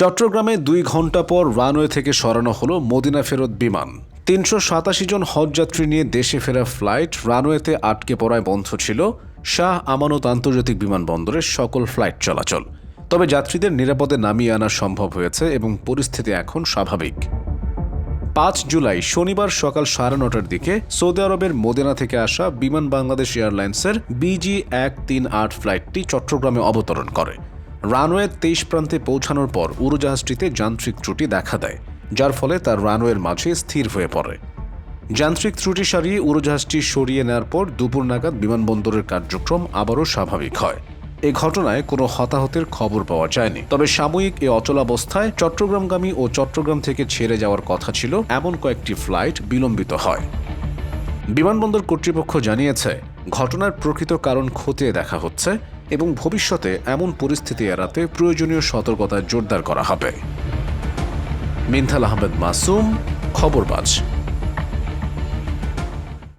চট্টগ্রামে দুই ঘণ্টা পর রানওয়ে থেকে সরানো হলো মদিনা ফেরত বিমান। তিনশো সাতাশি জন হজযাত্রী নিয়ে দেশে ফেরা ফ্লাইট রানওয়েতে আটকে পড়ায় বন্ধ ছিল শাহ আমানত আন্তর্জাতিক বিমানবন্দরের সকল ফ্লাইট চলাচল। তবে যাত্রীদের নিরাপদে নামিয়ে আনা সম্ভব হয়েছে এবং পরিস্থিতি এখন স্বাভাবিক। পাঁচ জুলাই শনিবার সকাল সাড়ে নটার দিকে সৌদি আরবের মদিনা থেকে আসা বিমান বাংলাদেশ এয়ারলাইন্সের বিজি এক তিন আট ফ্লাইটটি চট্টগ্রামে অবতরণ করে। রানওয়ে তেইশ প্রান্তে পৌঁছানোর পর উড়োজাহাজটিতে যান্ত্রিক ত্রুটি দেখা দেয়, যার ফলে তার রানওয়ের মাঝে স্থির হয়ে পড়ে। যান্ত্রিক ত্রুটি সারিয়ে উড়োজাহাজটি সরিয়ে নেওয়ার পর দুপুর নাগাদ বিমানবন্দরের কার্যক্রম আবারও স্বাভাবিক হয়। এ ঘটনায় কোনো হতাহতের খবর পাওয়া যায়নি। তবে সাময়িক এ অচলাবস্থায় চট্টগ্রামগামী ও চট্টগ্রাম থেকে ছেড়ে যাওয়ার কথা ছিল, এমন কয়েকটি ফ্লাইট বিলম্বিত হয়। বিমানবন্দর কর্তৃপক্ষ জানিয়েছে, ঘটনার প্রকৃত কারণ খতিয়ে দেখা হচ্ছে। এবং ভবিষ্যতে এমন পরিস্থিতি এড়াতে প্রয়োজনীয় সতর্কতা জোরদার করা হবে। মিনথাল আহমেদ মাসুম খবরবাজ।